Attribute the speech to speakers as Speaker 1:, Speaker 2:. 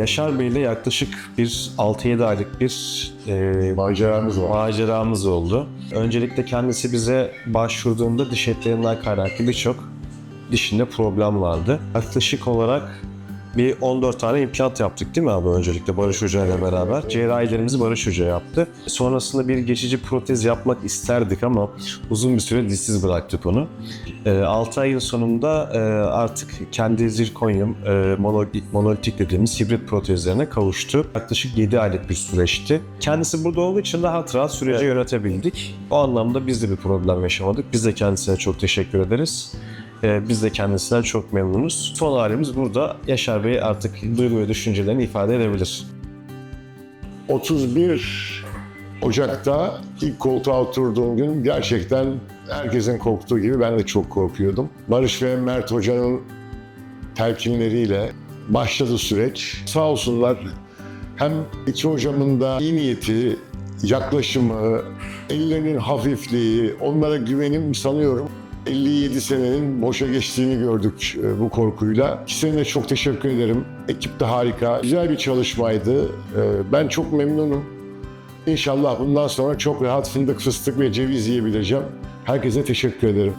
Speaker 1: Yaşar Bey ile yaklaşık bir 6-7 aylık bir e,
Speaker 2: Maceramız var.
Speaker 1: maceramız oldu. Öncelikle kendisi bize başvurduğunda diş etlerinden kaynaklı birçok dişinde problem vardı. Yaklaşık olarak bir 14 tane implant yaptık değil mi abi öncelikle Barış Hoca ile beraber? Cerrahilerimizi Barış Hoca yaptı. Sonrasında bir geçici protez yapmak isterdik ama uzun bir süre dişsiz bıraktık onu. 6 ayın sonunda e, artık kendi zirkonyum e, monoli- monolitik dediğimiz hibrit protezlerine kavuştu. Yaklaşık 7 aylık bir süreçti. Kendisi burada olduğu için rahat rahat süreci yönetebildik. O anlamda biz de bir problem yaşamadık. Biz de kendisine çok teşekkür ederiz. E, biz de kendisinden çok memnunuz. Son halimiz burada. Yaşar Bey artık duygu ve düşüncelerini ifade edebilir.
Speaker 2: 31 Ocak'ta ilk koltuğa oturduğum gün gerçekten herkesin korktuğu gibi ben de çok korkuyordum. Barış ve Mert Hoca'nın telkinleriyle başladı süreç. Sağ olsunlar hem iki hocamın da iyi niyeti, yaklaşımı, ellerinin hafifliği, onlara güvenim sanıyorum 57 senenin boşa geçtiğini gördük e, bu korkuyla. İkisine de çok teşekkür ederim. Ekip de harika. Güzel bir çalışmaydı. E, Ben çok memnunum. İnşallah bundan sonra çok rahat fındık, fıstık ve ceviz yiyebileceğim. Herkese teşekkür ederim.